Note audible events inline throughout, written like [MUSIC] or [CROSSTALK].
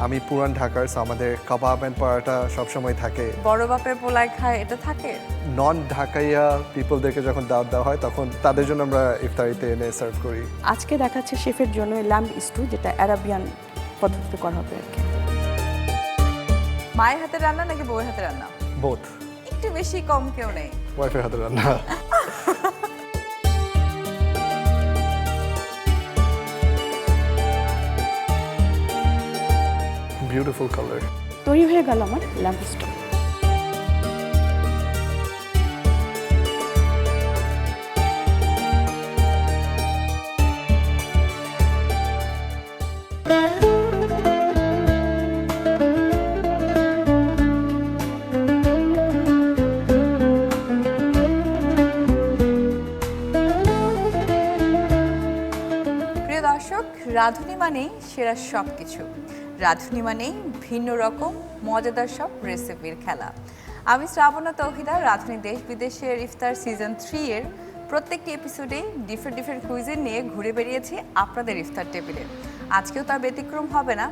আমি পুরান ঢাকার so আমাদের কাবাব অ্যান্ড পরাটা সবসময় থাকে। বড় বাপের পোলায় খায় এটা থাকে? নন ঢাকাইয়া পিপলদেরকে যখন দাওয়াত দেওয়া হয় তখন তাদের জন্য আমরা ইফতারিতে এনে সার্ভ করি। আজকে দেখাচ্ছে শেফের জন্য ল্যাম্প স্টু যেটা অ্যারাবিয়ান পদ্ধতিতে করা হবে আর কি। মায়ের হাতে রান্না নাকি বউয়ের হাতে রান্না? বোথ একটু বেশি কম কেউ নেই। ওয়াইফের হাতে রান্না। [LAUGHS] বিউটিফুল কালার তৈরি হয়ে গেল আমার ল্যাম্প স্টু প্রিয় দর্শক রাঁধুনি মানেই সেরা সব কিছু রাঁধুনি মানেই ভিন্ন রকম, মজাদার সব রেসিপির খেলা। আমি শ্রাবণা তৌহিদা, রাঁধুনি দেশ বিদেশের ইফতার সিজন থ্রি এর প্রত্যেকটি এপিসোডে ডিফারেন্ট ডিফারেন্ট কুইজের নিয়ে ঘুরে বেরিয়েছি আপনাদের ইফতার টেবিলে আজকেও তার ব্যতিক্রম হবে না।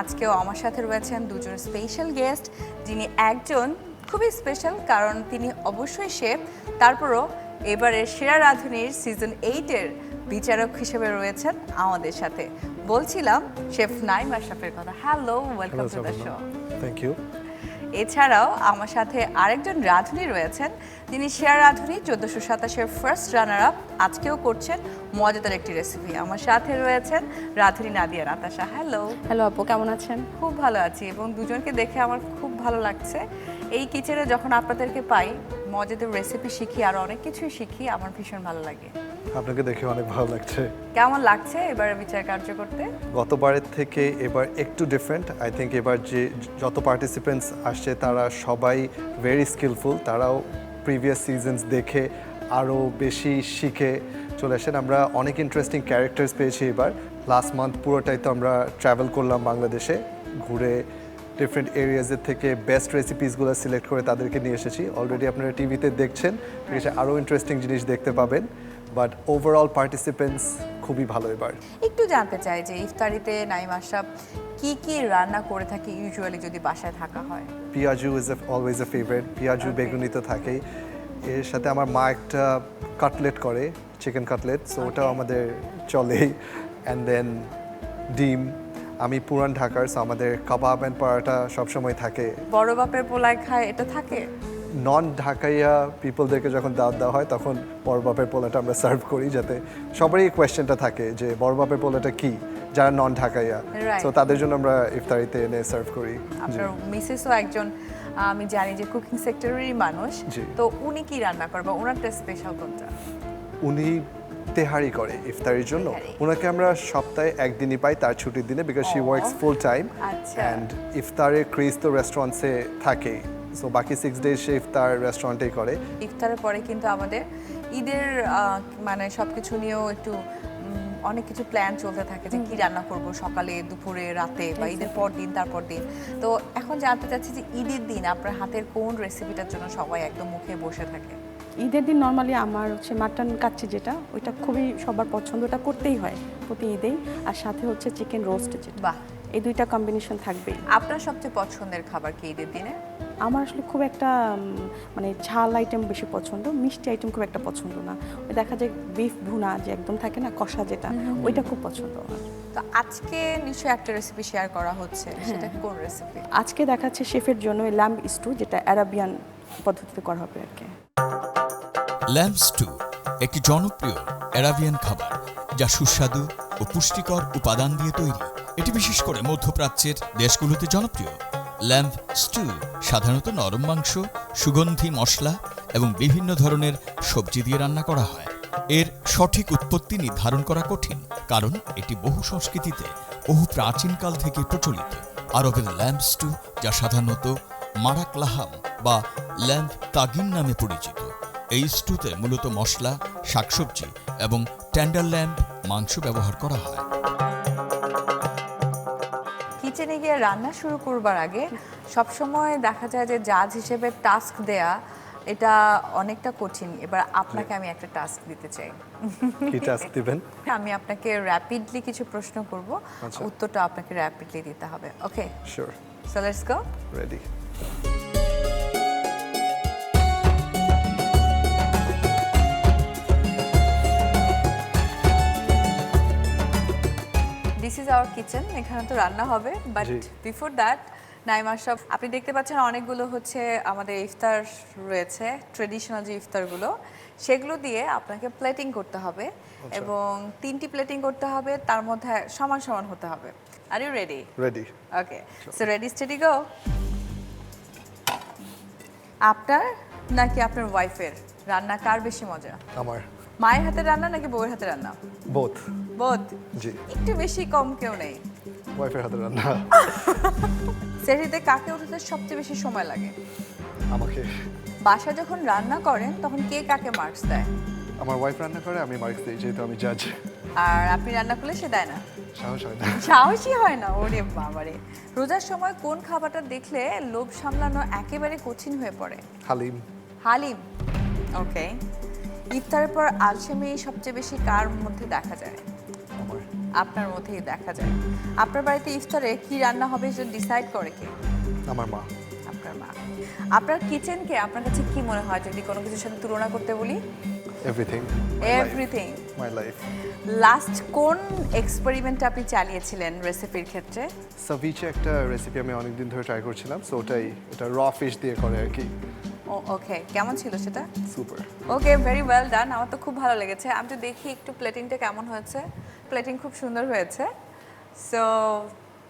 আজকেও আমার সাথে রয়েছেন দুজন স্পেশাল গেস্ট যিনি একজন খুবই স্পেশাল কারণ তিনি অবশ্যই শেফ তারপরও এবারের সেরা রাঁধুনির সিজন এইটের বিচারক হিসেবে রয়েছেন আমাদের সাথে। বলছিলাম শেফ নাইম আশরাফের কথা। Hello welcome to the show thank you এছাড়াও আমার সাথে আরেকজন রাঁধুনি রয়েছেন। তিনি শেয়ার রাঁধুনি চোদ্দোশো সাতাশের ফার্স্ট রানার আপ আজকেও করছেন মজাদার একটি রেসিপি আমার সাথে রয়েছেন রাঁধুনি নাদিয়া নাতাশা। হ্যালো হ্যালো আপু কেমন আছেন? খুব ভালো আছি এবং দুজনকে দেখে আমার খুব ভালো লাগছে। এই কিচেনে যখন আপনাদেরকে পাই মজাদার রেসিপি শিখি আর অনেক কিছুই শিখি আমার ভীষণ ভালো লাগে। আপনাকে দেখে অনেক ভালো লাগছে। কেমন লাগছে এবার বিচার কার্য করতে? গতবারের থেকে এবার একটু ডিফারেন্ট আই থিঙ্ক এবার যে যত পার্টিসিপেন্টস আসছে তারা সবাই ভেরি স্কিলফুল তারাও প্রিভিয়াস সিজনস দেখে আরও বেশি শিখে চলে আসেন। আমরা অনেক ইন্টারেস্টিং ক্যারেক্টার্স পেয়েছি এবার। লাস্ট মান্থ পুরোটাই তো আমরা ট্রাভেল করলাম বাংলাদেশে ঘুরে ডিফারেন্ট এরিয়াজের থেকে বেস্ট রেসিপিসগুলো সিলেক্ট করে তাদেরকে নিয়ে এসেছি। অলরেডি আপনারা টিভিতে দেখছেন। ঠিক আরও ইন্টারেস্টিং জিনিস দেখতে পাবেন। বাট ওভারঅল পার্টিসিপেন্টস খুবই ভালো এবার। একটু জানতে চাই যে ইফতারিতে নাইম আশরাফ কি কি রান্না করে থাকে ইউজুয়ালি যদি বাসায় থাকা হয়? Piyaju is always a favourite piyaju. বেগুনি তো থাকেই। এর সাথে আমার মা একটা কাটলেট করে চিকেন কাটলেট সো ওটাও আমাদের চলে অ্যান্ড দেন ডিম। আমি পুরান ঢাকার সো আমাদের কাবাব অ্যান্ড পরাটা সবসময় থাকে। বড় বাপের পোলায় খায় এটা থাকে? নন ঢাকাইয়া পিপলদেরকে যখন দাওয়াত দেওয়া হয় তখন বড় বাপের পোলাটা আমরা সার্ভ করি যাতে সবারই কোয়েশ্চেনটা থাকে যে বড় বাপের পোলাটা কি? যারা নন ঢাকাইয়া তো তাদের জন্য আমরা ইফতারিতে এনে সার্ভ করি। আপনার মিসেসও একজন আমি জানি যে কুকিং সেক্টরেরই মানুষ। তো উনি কি রান্না করবে ওনারটা স্পেশাল কোনটা? উনি তেহারি করে ইফতারির জন্য। ওনাকে আমরা সপ্তাহে একদিনই পাই তার ছুটির দিনে because she. Works full time. And ইফতারের ক্রেজ তো রেস্টুরেন্টসে থাকেই। সো বাকি সিক্স ডেজ সে ইফতার রেস্টুরেন্টেই করে। ইফতারের পরে কিন্তু আমাদের ঈদের মানে সবকিছু নিয়েও একটু অনেক কিছু প্ল্যান চলতে থাকে যে কি রান্না করব সকালে দুপুরে রাতে বা ঈদের পর দিন তারপর দিন। তো এখন জানতে চাচ্ছি যে ঈদের দিন আপনার হাতের কোন রেসিপিটার জন্য সবাই একদম মুখে বসে থাকে? ঈদের দিন নর্মালি আমার হচ্ছে মাটন কাচ্চি যেটা ওইটা খুবই সবার পছন্দটা করতেই হয় প্রতি ঈদেই। আর সাথে হচ্ছে চিকেন রোস্ট যেটা। বাহ। এই দুইটা কম্বিনেশন থাকবেই। আপনার সবচেয়ে পছন্দের খাবার কি ঈদের দিনে? আমার আসলে খুব একটা মানে ঝাল আইটেম বেশি পছন্দ মিষ্টি আইটেম খুব একটা পছন্দ না। ওই দেখা যায় বিফ ভুনা যে একদম থাকে না কষা যেটা ওইটা খুব পছন্দ আমার। তো আজকে নিশ্চয়ই একটা রেসিপি শেয়ার করা হচ্ছে সেটা কোন রেসিপি আজকে দেখাচ্ছে শেফের জন্য ল্যাম্প স্টু যেটা অ্যারাবিয়ান পদ্ধতিতে করা হবে আর কি। ল্যাম্প স্টু একটি জনপ্রিয় অ্যারাবিয়ান খাবার যা সুস্বাদু ও পুষ্টিকর উপাদান দিয়ে তৈরি। এটি বিশেষ করে মধ্যপ্রাচ্যের দেশগুলোতে জনপ্রিয়। ল্যাম্প, স্টু, সাধারণত নরম মাংস, সুগন্ধি, মশলা এবং বিভিন্ন ধরনের সবজি দিয়ে রান্না করা হয়। এর সঠিক উৎপত্তি নির্ধারণ করা কঠিন, কারণ এটি বহু সংস্কৃতিতে বহু প্রাচীনকাল থেকে প্রচলিত। আরবের ল্যাম্প, স্টু, যা সাধারণত মারাক লাহাম বা ল্যাম্প তাগিন নামে পরিচিত। এই স্টুতে মূলত মশলা, শাকসবজি এবং ট্যান্ডার ল্যাম্প মাংস ব্যবহার করা হয়। রান্না শুরু করবার আগে সবসময় দেখা যায় যে জাজ হিসেবে টাস্ক দেয়া এটা অনেকটা কঠিন। এবার আপনাকে আমি একটা টাস্ক দিতে চাই। কি টাস্ক দিবেন? [LAUGHS] আমি আপনাকে র্যাপিডলি কিছু প্রশ্ন করব। আচ্ছা। উত্তরটা আপনাকে র্যাপিডলি দিতে হবে। Okay sure so let's go ready our kitchen এখানে তো রান্না হবে বাট বিফোর দ্যাট নাইমা সব আপনি দেখতে পাচ্ছেন অনেকগুলো হচ্ছে আমাদের ইফতার রয়েছে ট্রেডিশনাল যে ইফতারগুলো সেগুলো দিয়ে আপনাকে প্লেটিং করতে হবে আচ্ছা। এবং তিনটি প্লেটিং করতে হবে তার মধ্যে সমান সমান হতে হবে। Are you ready ready okay so ready steady go আপনার নাকি আপনার ওয়াইফের রান্না কার বেশি মজা? আমার। মায়ের হাতে রান্না নাকি বউয়ের হাতে রান্না? বোথ বোধ? জি। একটু বেশি কম কেউ নেই। ওয়াইফের হাতে রান্না। সেটিতে কাকে উঠতে সবচেয়ে বেশি সময় লাগে? আমাকে। বাসা যখন রান্না করেন তখন কে কাকে মার্কস দেয়? আমার ওয়াইফ রান্না করে আমি মার্কস দিই যেহেতু আমি জাজ আর আপনি রান্না করলে সে দেয় না? সাহস হয় না। সাহসী হয় না ওরে বাবারে। রোজার সময় কোন খাবারটা দেখলে লোভ সামলানো একেবারে কঠিন হয়ে পড়ে? হালিম। হালিম? ওকে ইফতারের পর আলসেমি সবচেয়ে বেশি কার মধ্যে দেখা যায়? আপনার মধ্যেই দেখা যায়। আপনার বাড়িতে ইফতারে কি রান্না হবে সেটা ডিসাইড করে কে? আমার মা। আপনার মা। আপনার কিচেনকে আপনার কাছে কি মনে হয় যদি কোনো কিছুর সাথে তুলনা করতে বলি? Everything everything my life last কোন এক্সপেরিমেন্ট আপনি চালিয়েছিলেন রেসিপির ক্ষেত্রে? সাভিচে একটা রেসিপি আমি অনেকদিন ধরে ট্রাই করছিলাম সো ওটাই এটা র ফিশ দিয়ে করে আর কি। ওকে কেমন ছিল সেটা? Super okay very well done আমার তো খুব ভালো লেগেছে। আমি তো দেখি একটু প্লেটিংটা কেমন হয়েছে। প্লেটিং খুব সুন্দর হয়েছে। সো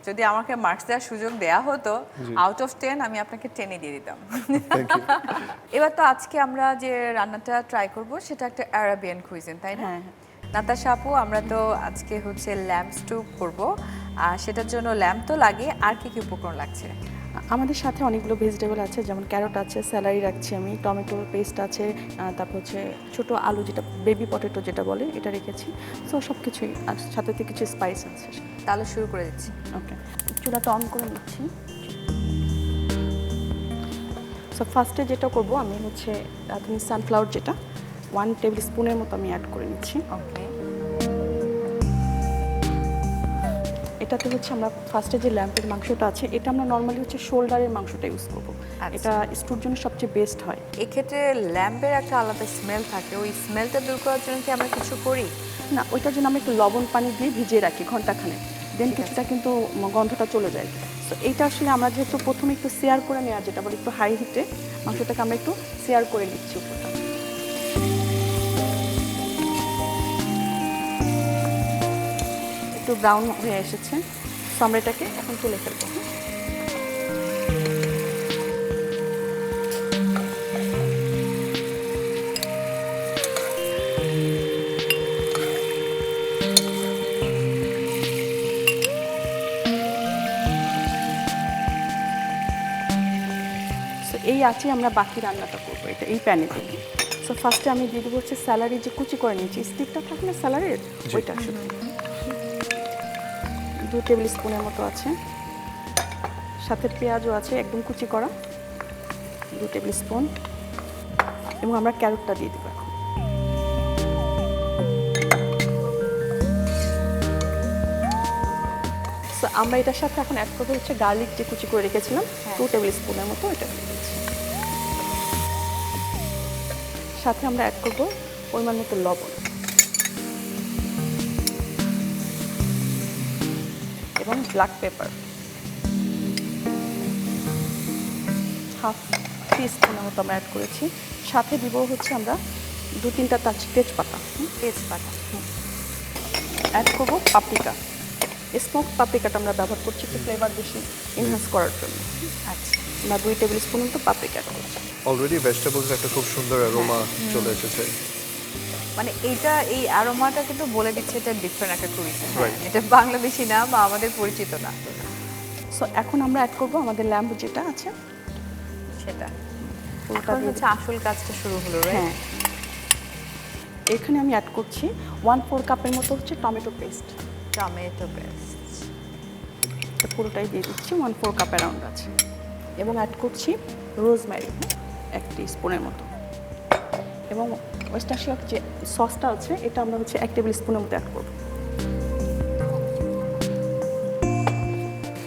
যদি আমাকে মার্কস দেওয়ার সুযোগ দেয়া হতো আউট অফ টেন আমি আপনাকে টেনে দিয়ে দিতাম। [LAUGHS] এবার তো আজকে আমরা যে রান্নাটা ট্রাই করব সেটা একটা অ্যারাবিয়ান কুইজিন তাই না? হ্যাঁ। নাতাশা আপু আমরা তো আজকে হচ্ছে ল্যাম্প স্টুপ করব। আর সেটার জন্য ল্যাম্প তো লাগে আর কি কি উপকরণ লাগছে? আমাদের সাথে অনেকগুলো ভেজিটেবল আছে যেমন ক্যারট আছে স্যালারি রাখছি আমি টমেটো পেস্ট আছে তারপর হচ্ছে ছোটো আলু যেটা বেবি পটেটো যেটা বলে এটা রেখেছি। সো সব কিছুই আর সাথে কিছু স্পাইস আছে। তাহলে শুরু করে দিচ্ছি। ওকে চুলাটা অন করে নিচ্ছি। সো ফার্স্টে যেটা করব আমি হচ্ছে রাঁধুনি সানফ্লাওয়ার যেটা ওয়ান টেবিল স্পুনের মতো আমি অ্যাড করে নিচ্ছি। ওকে এটাতে হচ্ছে আমরা ফার্স্টে যে ল্যাম্পের মাংসটা আছে এটা আমরা নর্মালি হচ্ছে শোল্ডারের মাংসটা ইউজ করব। আচ্ছা। এটা স্টুর জন্য সবচেয়ে বেস্ট হয়। এক্ষেত্রে ল্যাম্পের একটা আলাদা স্মেল থাকে ওই স্মেলটা দূর করার জন্য কি আমরা কিছু করি? না ওইটার জন্য আমরা একটু লবণ পানি দিয়ে ভিজিয়ে রাখি ঘন্টাখানে দেন কিছুটা কিন্তু গন্ধটা চলে যায়। তো এইটা আসলে আমরা যেহেতু প্রথমে একটু শেয়ার করে নেওয়া যেটা বলে একটু হাই হিটে মাংসটাকে আমরা একটু শেয়ার করে নিচ্ছি উপরটা। একটু ব্রাউন হয়ে এসেছে। এটাকে এখন তুলে ফেলব। সো এই আছে আমরা বাকি রান্নাটা করব এটা এই প্যানে থেকে। সো ফার্স্টে আমি দিয়ে দেবো হচ্ছে স্যালারি যে কুচি করে নিয়েছি। স্টিকটা থাকে না স্যালারির ওইটা শুধু দু টেবিল স্পুনের মতো আছে। সাথে পেঁয়াজও আছে একদম কুচি করা। দু টেবিল স্পুন। এবং আমরা ক্যারটটা দিয়ে দেবো এখন। আমরা এটার সাথে এখন অ্যাড করব হচ্ছে গার্লিক যে কুচি করে রেখেছিলাম হ্যাঁ। টু টেবিল স্পুনের মতো এটা দিয়ে দিচ্ছি। সাথে আমরা অ্যাড করব পরিমাণ মতো লবণ। এবং ব্ল্যাক পেপার। হাফ টি স্পুনের মতো আমরা অ্যাড করেছি। সাথে দিব হচ্ছে আমরা দু তিনটা তাজ তেজপাতা হুম, তেজপাতা অ্যাড করব পাপরিকা। স্মোক পাপরিকাটা আমরা ব্যবহার করছি একটু ফ্লেভার বেশি এনহান্স করার জন্য। আচ্ছা। আমরা দুই টেবিল স্পুন মতো পাপরিকা অ্যাড করছি। অলরেডি ভেজিটেবলস একটা খুব সুন্দর অ্যারোমা চলে এসেছে। মানে এটা এই অ্যারোমাটা কিন্তু বলে দিচ্ছে এটা ডিফারেন্ট একটা কুইজিন এটা বাংলাদেশি না বা আমাদের পরিচিত না। সো এখন আমরা অ্যাড করব আমাদের ল্যাম্প যেটা আছে। সেটা। এখন হচ্ছে আসল কাজটা শুরু হলো? হ্যাঁ। এখানে আমি অ্যাড করছি ওয়ান ফোর কাপের মতো হচ্ছে টমেটো পেস্ট টমেটো পেস্ট পুরোটাই দিয়ে দিচ্ছি ওয়ান ফোর কাপ অ্যারাউন্ড আছে। এবং অ্যাড করছি রোজম্যারি এক স্পুনের মতো। এবং ওয়েস্টার্শিয়ার যে সসটা আছে এটা আমরা হচ্ছে এক টেবিল স্পুনের মতো অ্যাড করব।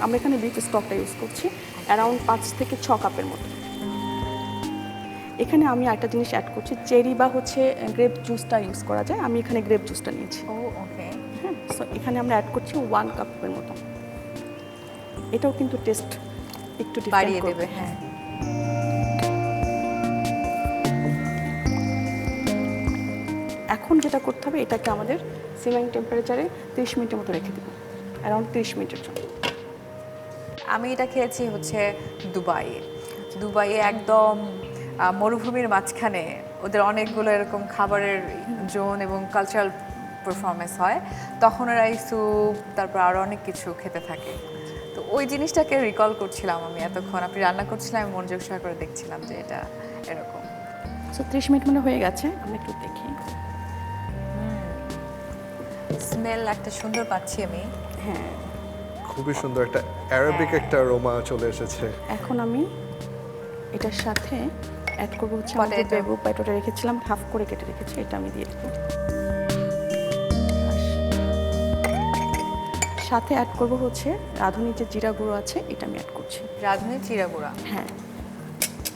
আমরা এখানে বিফ স্টকটা ইউজ করছি অ্যারাউন্ড পাঁচ থেকে ছ কাপের মতো। এখানে আমি একটা জিনিস অ্যাড করছি চেরি বা হচ্ছে গ্রেপ জুসটা ইউজ করা যায় আমি এখানে গ্রেপ জুসটা নিয়েছি। ও ওকে। হ্যাঁ সো এখানে আমরা অ্যাড করছি ওয়ান কাপের মতো। এটাও কিন্তু টেস্ট একটু বাড়িয়ে দেবে হ্যাঁ। এখন যেটা করতে হবে এটাকে আমাদের সিমিং টেম্পারেচারে তিরিশ মিনিটের মতো রেখে দেবো অ্যারাউন্ড তিরিশ মিনিটের জন্য। আমি এটা খেয়েছি হচ্ছে দুবাইয়ে। দুবাইয়ে একদম মরুভূমির মাঝখানে ওদের অনেকগুলো এরকম খাবারের জোন এবং কালচারাল পারফরমেন্স হয়। তখন ওরা এই স্যুপ তারপর আরও অনেক কিছু খেতে থাকে। তো ওই জিনিসটাকে রিকল করছিলাম আমি এতক্ষণ। আপনি রান্না করছিলাম আমি মনোযোগ সহ করে দেখছিলাম যে এটা এরকম। সো ত্রিশ মিনিট মানে হয়ে গেছে আমি একটু দেখি। স্মেল একটা সুন্দর পাচ্ছি আমি। হ্যাঁ। খুবই সুন্দর একটা অ্যারাবিক একটা রোমা চলে এসেছে। এখন আমি এটার সাথে অ্যাড করব হচ্ছে আমাদের বেবু প্যাটোটা রেখেছিলাম হাফ করে কেটে রেখেছি এটা আমি দিয়ে দেবো। সাথে অ্যাড করব হচ্ছে রাঁধুনি যে জিরা গুঁড়ো আছে এটা আমি অ্যাড করছি। রাঁধুনি জিরা গুঁড়া? হ্যাঁ।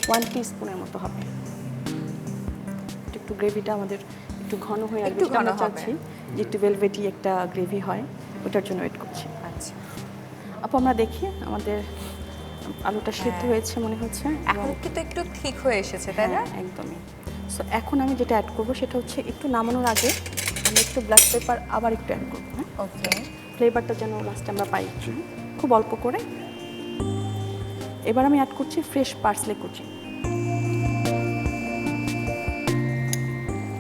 ওয়ান স্পুনের মতো হবে। একটু গ্রেভিটা আমাদের একটু ঘন হয়ে আসবে একটু আমরা ঘন চাচ্ছি। যে একটু ভেলভেটি একটা গ্রেভি হয় ওটার জন্য ওয়েট করছি। আচ্ছা। আপু আমরা দেখি আমাদের আলুটা সিদ্ধ হ্যাঁ। হয়েছে মনে হচ্ছে। এখন কিন্তু একটু ঠিক হয়ে এসেছে তাই না? হ্যাঁ, একদমই। সো এখন আমি যেটা অ্যাড করব সেটা হচ্ছে একটু নামানোর আগে আমি একটু ব্ল্যাক পেপার আবার একটু অ্যাড করব হ্যাঁ? ওকে। ফ্লেভারটা যেন লাস্টে আমরা পাই খুব অল্প করে। এবার আমি অ্যাড করছি ফ্রেশ পার্সলে কুচি।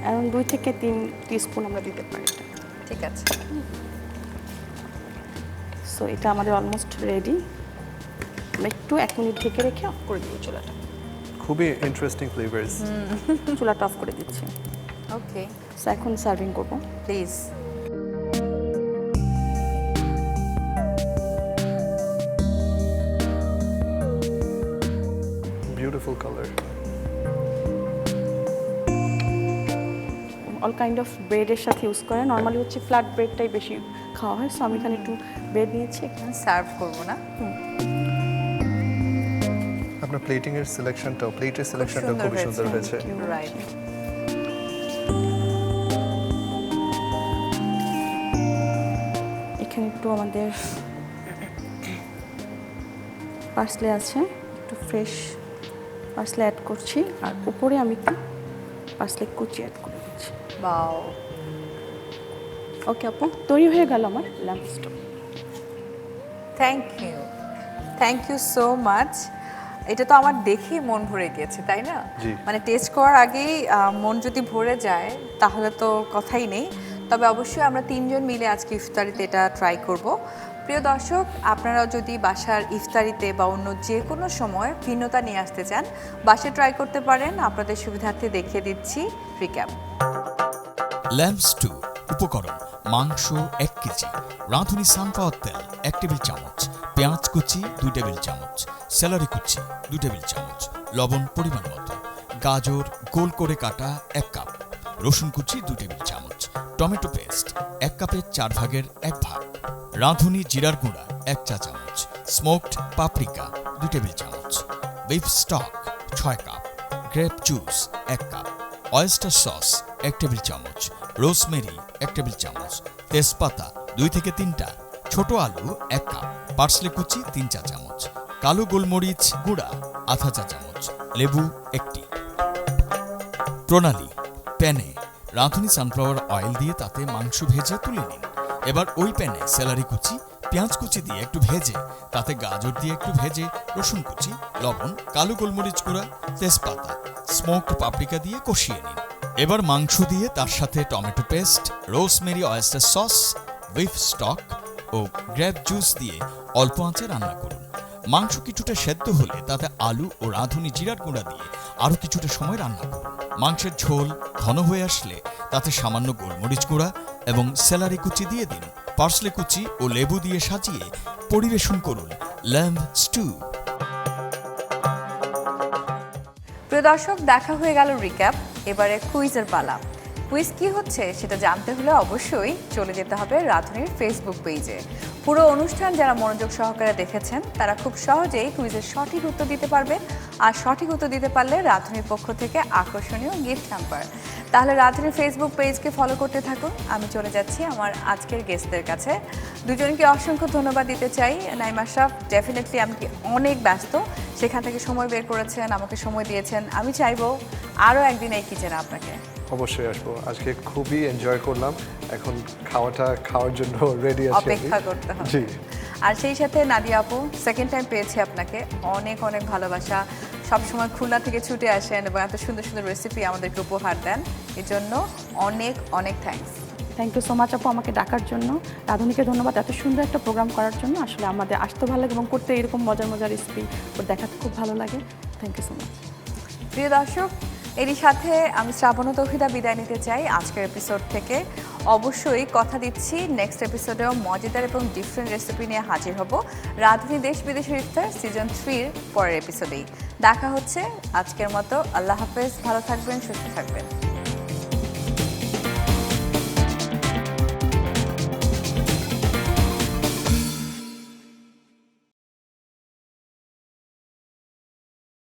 এখন দুই থেকে তিন স্পুন আমরা দিতে পারি। ঠিক আছে। সো এটা আমাদের অলমোস্ট রেডি আমরা একটু এক মিনিট ঢেকে রেখে অফ করে দিব চুলাটা। খুবই ইন্টারেস্টিং ফ্লেভার্স চুলাটা অফ করে দিচ্ছি। ওকে সো এখন সার্ভিং করব। Please beautiful colour all kind of ব্রেডের সাথে ইউজ করে নর্মালি হচ্ছে ফ্ল্যাট ব্রেডটাই বেশি খাওয়া হয়। সো আমি এখানে একটু ব্রেড নিয়েছি। এখানে সার্ভ করব না। আপনার প্লেটিং এর সিলেকশনটাও প্লেটের সিলেকশনটাও সুন্দর খুবই সুন্দর হয়েছে। রাইট এখানে একটু আমাদের পার্সলে আছে। একটু ফ্রেশ পার্সলে অ্যাড করছি। আর উপরে আমি একটু পার্সলে কুচি অ্যাড করে। বাও। ওকে আপু তৈরি হয়ে গেল আমার lamp stove thank you thank you so much এটা তো আমার দেখেই মন ভরে গিয়েছে তাই না। মানে টেস্ট করার আগেই মন যদি ভরে যায় তাহলে তো কথাই নেই। তবে অবশ্যই আমরা তিনজন মিলে আজকে ইফতারিতে এটা ট্রাই করব। প্রিয় দর্শক আপনারাও যদি বাসার ইফতারিতে বা অন্য যে কোনো সময় ভিন্নতা নিয়ে আসতে চান বাসায় ট্রাই করতে পারেন। আপনাদের সুবিধার্থে দেখিয়ে দিচ্ছি রিক্যাপ ল্যাম্প স্টু উপকরণ, মাংস এক কেজি, রাঁধুনি সানফ্লাওয়ার তেল এক টেবিল চামচ, পেঁয়াজ কুচি দুই টেবিল চামচ, স্যালারি কুচি দুই টেবিল চামচ, লবণ পরিমাণ মতো, গাজর গোল করে কাটা এক কাপ, রসুন কুচি দুই টেবিল চামচ, টমেটো পেস্ট এক কাপের চার ভাগের এক ভাগ, রাঁধুনি জিরার গুঁড়া এক চা চামচ, স্মোকড পাপরিকা দুই টেবিল চামচ বিফ স্টক ছয় কাপ গ্রেপ জুস এক কাপ অয়েস্টার সস এক টেবিল চামচ, রোজমেরি এক টেবিল চামচ, তেজপাতা দুই থেকে তিনটা, ছোট আলু এক কাপ, পার্সলে কুচি তিন চা চামচ, কালো গোলমরিচ গুঁড়া আধা চা চামচ, লেবু একটি। প্রণালী, প্যানে রাঁধুনি সানফ্লাওয়ার অয়েল দিয়ে তাতে মাংস ভেজে তুলে নিন। এবার ওই প্যানে স্যালারি কুচি, পেঁয়াজ কুচি দিয়ে একটু ভেজে, তাতে গাজর দিয়ে একটু ভেজে, রসুন কুচি, লবণ, কালো গোলমরিচ গুঁড়া, তেজপাতা স্মোকড পাপরিকা দিয়ে কষিয়ে নিন। এবার মাংস দিয়ে তার সাথে tomato paste, rosemary oyster sauce, beef stock ও গ্রেপ জুস দিয়ে অল্প আঁচে রান্না করুন। মাংস কিছুটা সেদ্ধ হলে তাতে আলু ও রাঁধুনি জিরার গুঁড়া দিয়ে আরও কিছুটা সময় রান্না করুন। মাংসের ঝোল ঘন হয়ে আসলে তাতে সামান্য গোলমরিচ গুঁড়া এবং স্যালারি কুচি দিয়ে দিন। পার্সলে কুচি ও লেবু দিয়ে সাজিয়ে পরিবেশন করুন ল্যাম্ব স্টু। প্রিয় দর্শক, দেখা হয়ে গেল রিক্যাপ। এবারে কুইজের পালা। কুইজ কি হচ্ছে সেটা জানতে হলে অবশ্যই চলে যেতে হবে রাধুনির ফেসবুক পেজে পুরো অনুষ্ঠান যারা মনোযোগ সহকারে দেখেছেন, তারা খুব সহজেই কুইজের সঠিক উত্তর দিতে পারবেন। আর সঠিক উত্তর দিতে পারলে রাধুনির পক্ষ থেকে আকর্ষণীয় গিফট হ্যাম্পার তাহলে রাধুনির ফেসবুক পেজকে ফলো করতে থাকুন। আমি চলে যাচ্ছি আমার আজকের গেস্টদের কাছে। দুজনকে অসংখ্য ধন্যবাদ দিতে চাই। নাইমা শাহ ডেফিনেটলি আমি অনেক ব্যস্ত। সেখান থেকে সময় বের করেছেন আমাকে সময় দিয়েছেন। আমি চাইব আরও একদিন এই কিচেনে আপনাকে। অবশ্যই আসব। আজকে খুবই এনজয় করলাম। এখন খাওয়াটা খাওয়ার জন্য রেডি আছি অপেক্ষা করতে হবে। জি। আর সেই সাথে নাদিয়া আপু সেকেন্ড টাইম পেয়েছি আপনাকে। অনেক অনেক ভালোবাসা। সবসময় খুলনা থেকে ছুটে আসেন এবং এত সুন্দর সুন্দর রেসিপি আমাদেরকে উপহার দেন। এর জন্য অনেক অনেক thanks thank you so much আপু আমাকে ডাকার জন্য। রাধুনিকে ধন্যবাদ এত সুন্দর একটা প্রোগ্রাম করার জন্য। আসলে আমাদের আসতে ভালো লাগে এবং করতে এরকম মজার মজার রেসিপি দেখাতে খুব ভালো লাগে। থ্যাংক ইউ সো মাচ প্রিয় দর্শক এরই সাথে আমি শ্রাবণ তৌহিদা বিদায় নিতে চাই আজকের এপিসোড থেকে। অবশ্যই কথা দিচ্ছি নেক্সট এপিসোডেও মজাদার এবং ডিফারেন্ট রেসিপি নিয়ে হাজির হব। রাধুনি দেশ বিদেশের ইফতার সিজন থ্রির পরের এপিসোডেই দেখা হচ্ছে আজকের মতো। আল্লাহ হাফেজ ভালো থাকবেন সুস্থ থাকবেন।